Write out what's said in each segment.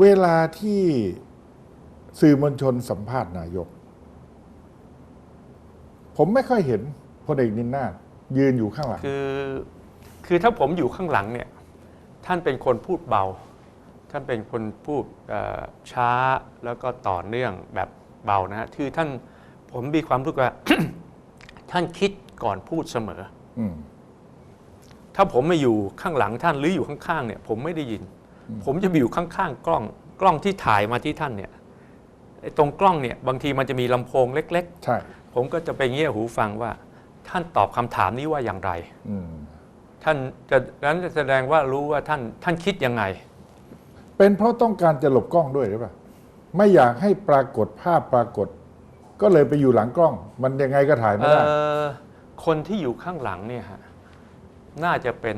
เวลาที่สื่อมวลชนสัมภาษณ์นายก ผมไม่ค่อยเห็นพลเอกนินนาถยืนอยู่ข้างหลัง คือคือถ้าผมอยู่ข้างหลังเนี่ย ท่านเป็นคนพูดเบา ท่านเป็นคนพูดเอ่อช้าแล้วก็ต่อเนื่องแบบเบานะฮะคือท่านผมมีความรู้สึกว่า ท่านคิดก่อนพูดเสมออืมถ้าผมมาอยู่ข้างหลังท่านหรืออยู่ข้างๆเนี่ย ผมไม่ได้ยิน ผมจะไปอยู่ข้างๆกล้องกล้องที่ถ่ายมาที่ท่านเนี่ยไอ้ตรงกล้องเนี่ยบางทีมันจะมีลำโพงเล็ก ใช่ๆ ผมก็จะไปเงี่ยหูฟังว่า ท่านตอบคำถามนี้ว่าอย่างไร อืมท่านจะนั้นแสดงว่ารู้ว่าท่านท่านคิดยังไง เป็นเพราะต้องการจะหลบกล้องด้วยหรือเปล่าไม่อยากให้ปรากฏภาพปรากฏ ก็เลยไปอยู่หลังกล้อง มันยังไงก็ถ่ายไม่ได้ เอ่อคนที่อยู่ข้างหลังเนี่ยฮะน่าจะเป็น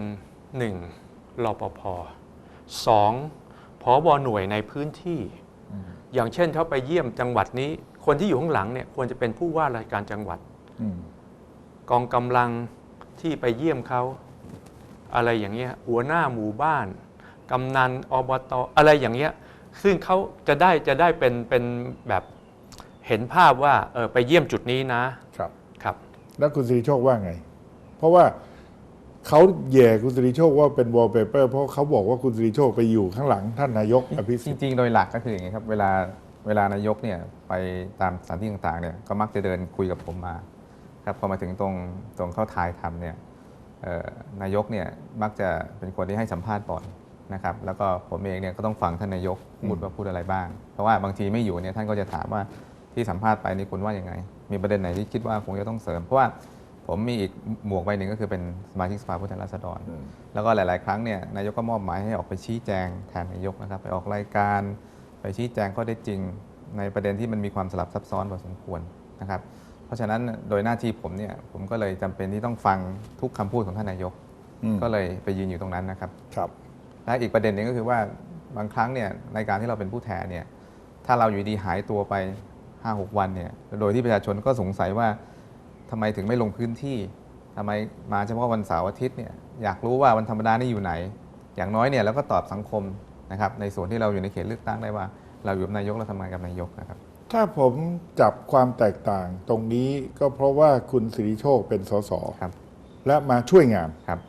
หนึ่งรปภ สองพอบหน่วยในพื้นที่ อย่างเช่นถ้าไปเยี่ยมจังหวัดนี้ คนที่อยู่ข้างหลังเนี่ยควรจะเป็นผู้ว่าราชการจังหวัดอืมกองกำลังที่ไปเยี่ยมเขาอะไรอย่างเงี้ยหัวหน้าหมู่บ้าน กำนันอบตอะไรอย่างเงี้ยซึ่งเขาจะได้จะได้เป็นเป็นแบบเห็นภาพว่าเออไปเยี่ยมจุดนี้นะครับครับ แล้วคุณสิริโชคว่าไง เพราะว่า เขาแย่คุณสิริโชคว่าเป็นวอลเปเปอร์เพราะเขาบอกว่าคุณสิริโชคไปอยู่ข้างหลังท่านนายกอภิสิทธิ์ริงๆ โดยหลักก็คืออย่างนี้ครับ เวลาเวลานายกเนี่ยไปตามสถานที่ต่างๆเนี่ยก็มักจะเดินคุยกับผมมาครับพอมาถึงตรงตรงเข้าทายทำเนี่ยเอ่อนายกเนี่ยมักจะเป็นคนที่ให้สัมภาษณ์ก่อนนะครับแล้วก็ผมเองเนี่ยก็ต้องฟังท่านนายกพูดว่าพูดอะไรบ้าง เพราะว่าบางทีไม่อยู่เนี่ยท่านก็จะถามว่าที่สัมภาษณ์ไปนี่คุณว่ายังไง มีประเด็นไหนที่คิดว่าคงจะต้องเสริมเพราะว่า ผมมีอีกหมวกใบหนึ่งก็คือเป็นสมาชิกสภาผู้แทนราษฎร แล้วก็หลาย ๆ ครั้งเนี่ยนายกก็มอบหมายให้ออกไปชี้แจงแทนนายกนะครับ ไปออกรายการ ไปชี้แจงข้อได้จริง ในประเด็นที่มันมีความสลับซับซ้อนพอสมควรนะครับ เพราะฉะนั้นโดยหน้าที่ผมเนี่ยผมก็เลยจำเป็นที่ต้องฟังทุกคำพูดของท่านนายกอืมก็เลยไปยืนอยู่ตรงนั้นนะครับครับ และอีกประเด็นหนึงก็คือว่าบางครั้งเนี่ยในการที่เราเป็นผู้แทนเนี่ยถ้าเราอยู่ดีหายตัวไป5-6วันเนี่ยโดยที่ประชาชนก็สงสัยว่า ทำไมถึงไม่ลงพื้นที่ทำไมมาเฉพาะวันเสาร์อาทิตย์เนี่ยอยากรู้ว่าวันธรรมดานี่อยู่ไหน อย่างน้อยเนี่ยเราก็ตอบสังคมนะครับในส่วนที่เราอยู่ในเขตเลือกตั้งได้ว่า เราอยู่กับนายกเราทำงานกับนายกนะครับ ถ้าผมจับความแตกต่างตรงนี้ก็เพราะว่าคุณสิริโชคเป็นสสครับ และมาช่วยงานครับ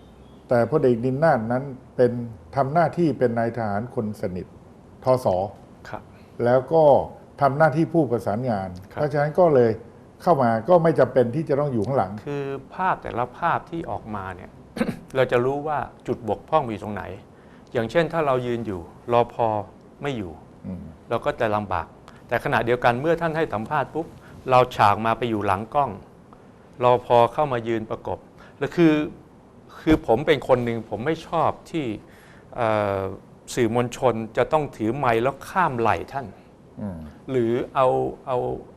แต่พลเอกนินนาถนั้นเป็นทำหน้าที่เป็นนายทหารคนสนิททศครับ แล้วก็ทำหน้าที่ผู้ประสานงานครับเพราะฉะนั้นก็เลย เข้ามาก็ไม่จำเป็นที่จะต้องอยู่ข้างหลัง คือภาพแต่ละภาพที่ออกมาเนี่ย เราจะรู้ว่าจุดบกพร่องมีตรงไหน อย่างเช่นถ้าเรายืนอยู่รอพอไม่อยู่ อืม เราก็จะลำบาก แต่ขณะเดียวกันเมื่อท่านให้สัมภาษณ์ปุ๊บ เราฉากมาไปอยู่หลังกล้องรอพอเข้ามายืนประกบ แล้วคือคือผมเป็นคนหนึ่งผมไม่ชอบที่เอ่อสื่อมวลชนจะต้องถือไมค์แล้วข้ามไหล่ท่าน อืม หรือเอาเอาโ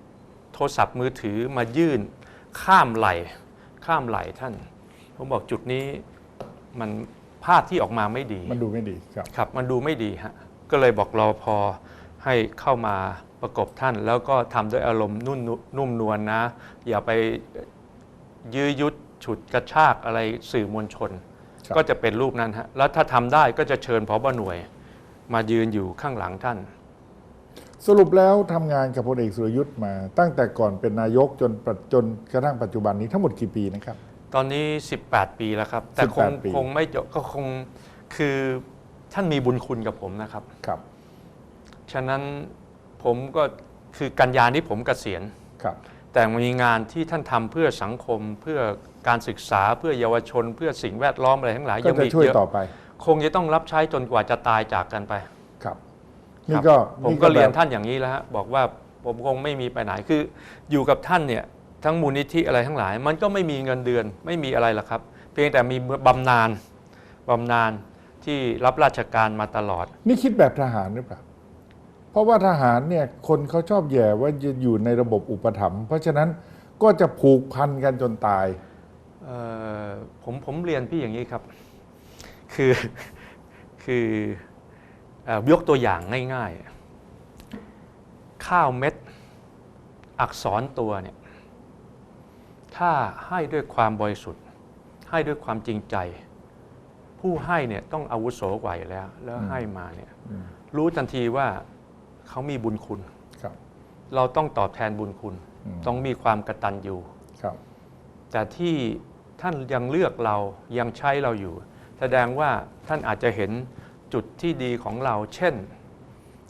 ทรศัพท์มือถือมายื่นข้ามไหล่ข้ามไหล่ท่าน ผมบอกจุดนี้มันภาพที่ออกมาไม่ดีมันดูไม่ดีครับครับ มันดูไม่ดีฮะก็เลยบอกรอพอให้เข้ามาประกบท่าน แล้วก็ทำด้วยอารมณ์นุ่นนุ่มนวลนะ อย่าไปยื้อยุดฉุดกระชากอะไรสื่อมวลชนครับก็จะเป็นรูปนั้นฮะแล้วถ้าทำได้ก็จะเชิญพบหน่วย มายืนอยู่ข้างหลังท่าน สรุปแล้วทำงานกับพลเอกสุรยุทธ์มาตั้งแต่ก่อนเป็นนายกจนปัจจนกระทั่งปัจจุบันนี้ทั้งหมดกี่ปีนะครับ ตอนนี้ 18 ปีแล้วครับ แต่คง18ปีคงไม่จบก็คงคือท่านมีบุญคุณกับผมนะครับครับ ฉะนั้นผมก็คือกันยานี้ผมเกษียณครับ แต่มีงานที่ท่านทำเพื่อสังคมเพื่อการศึกษาเพื่อเยาวชน เพื่อสิ่งแวดล้อมอะไรทั้งหลายก็ยังจะมีช่วยเยอะต่อไปคงจะต้องรับใช้จนกว่าจะตายจากกันไปครับค นี่รับก็ผมก็แบบเรียนท่านอย่างนี้แล้วฮะบอกว่าผมคงไม่มีไปไหนคืออยู่กับท่านเนี่ยทั้งมูลนิธิอะไรทั้งหลาย มันก็ไม่มีเงินเดือนไม่มีอะไรหรอกครับ เพียงแต่มีบำนาญบำนาญที่รับราชการมาตลอด นี่คิดแบบทหารหรือเปล่าเพราะว่าทหารเนี่ยคนเขาชอบแย่ว่าจะอยู่ในระบบอุปถัมภ์เพราะฉะนั้นก็จะผูกพันกันจนตายเอ่อผมผมเรียนพี่อย่างนี้ครับ คือคือเอ่อ ยกตัวอย่างง่ายๆ ข้าวเม็ดอักษรตัวเนี่ยถ้าให้ด้วยความบริสุทธิ์ ให้ด้วยความจริงใจ ผู้ให้เนี่ยต้องอาวุโสกว่าอยู่แล้ว แล้วอืมให้มาเนี่ยอืมรู้ทันทีว่าเขามีบุญคุณครับเราต้องตอบแทนบุญคุณอืมต้องมีความกตัญญูครับแต่ที่ท่านยังเลือกเรายังใช้เราอยู่ แสดงว่าท่านอาจจะเห็น จุดที่ดีของเรา เช่น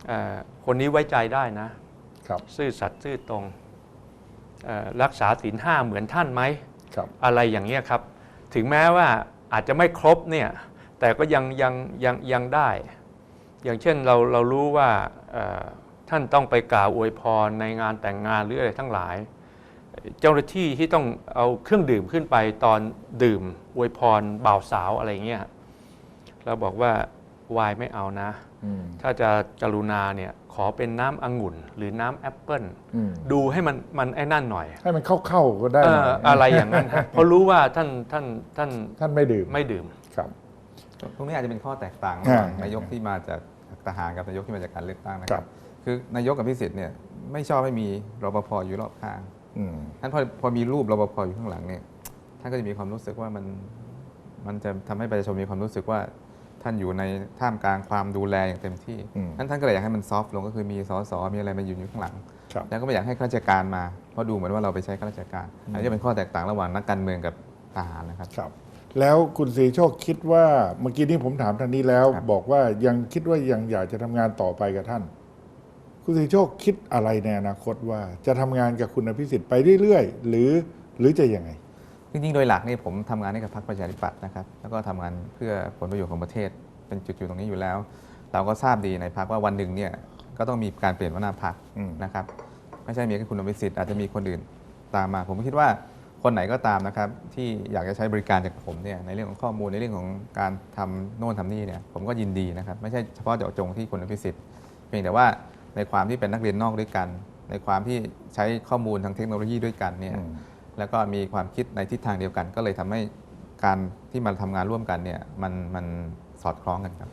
เอ่อคนนี้ไว้ใจได้นะครับซื่อสัตย์ซื่อตรงเอ่อรักษาศีลห้าเหมือนท่านไหมครับอะไรอย่างเงี้ยครับ ถึงแม้ว่าอาจจะไม่ครบเนี่ยแต่ก็ยังยังยังยังได้ อย่างเช่นเราเรารู้ว่าเอ่อท่านต้องไปกล่าวอวยพรในงานแต่งงานหรืออะไรทั้งหลาย เจ้าหน้าที่ที่ต้องเอาเครื่องดื่มขึ้นไปตอนดื่มอวยพรบ่าวสาวอะไรเงี้ยเราบอกว่า วายไม่เอานะอืมถ้าจะกรุณาเนี่ยขอเป็นน้ำองุ่น หรือน้ำแอปเปิ้ลอืมดูให้มันมันไอ้นั่นหน่อย ให้มันเข้าๆก็ได้เอหน่ออยอะไรอย่างนั้นฮะเพราะรู้ว่าท่านท่านท่านท่านไม่ดื่มไม่ดื่มครับตรงนี้อาจจะเป็นข้อแตกต่างระอ่าหว่างนายกที่มาจากทหารกับนายกที่มาจากการเลือกตั้งนะคครัรับบคือนายกกับพิสิทธิ์เนี่ยไม่ชอบให้มีรปภอยู่รอบข้างอืมท่านพอพอมีรูปรปภอยู่ข้างหลังเนี่ยท่านก็จะมีความรู้สึกว่ามันมันจะทำให้ประชาชนมีความรู้สึกว่า ท่านอยู่ในท่ามกลางความดูแลอย่างเต็มที่อืมท่านท่านก็เลยอยากให้มันซอฟต์ลงก็คือมีสสมีอะไรมาอยู่อยู่ข้างหลังครับแล้วก็ไม่อยากให้ข้าราชการมา เพราะดูเหมือนว่าเราไปใช้ข้าราชการ อันนี้จะเป็นข้อแตกต่างระหว่างนักการเมืองกับทหารนะครับครับ แล้วคุณศรีโชคคิดว่าเมื่อกี้นี้ผมถามทางนี้แล้วครับบอกว่ายังคิดว่ายังอยากจะทำงานต่อไปกับท่าน คุณศรีโชคคิดอะไรในอนาคตว่าจะทำงานกับคุณอภิสิทธิ์ไปเรื่อยๆ หรือหรือจะยังไง จริงๆ โดยหลักนี่ผมทำงานให้กับพรรคประชาธิปัตย์นะครับ แล้วก็ทำงานเพื่อผลประโยชน์ของประเทศ เป็นจุดอยู่ตรงนี้อยู่แล้ว เราก็ทราบดีในพรรคว่าวันหนึ่งเนี่ยก็ต้องมีการเปลี่ยนหัวหน้าพรรคนะครับ ไม่ใช่มีแค่คุณอภิสิทธิ์อาจจะมีคนอื่นตามมา ผมคิดว่าคนไหนก็ตามนะครับที่อยากจะใช้บริการจากผมเนี่ยในเรื่องของข้อมูลในเรื่องของการทำโน่นทำนี่เนี่ยผมก็ยินดีนะครับไม่ใช่เฉพาะเจาะจงที่คุณอภิสิทธิ์เพียงแต่ว่าในความที่เป็นนักเรียนนอกด้วยกัน ในความที่ใช้ข้อมูลทางเทคโนโลยีด้วยกันเนี่ย แล้วก็มีความคิดในทิศทางเดียวกัน ก็เลยทำให้การที่มาทำงานร่วมกันเนี่ยมันมันสอดคล้องกันครับ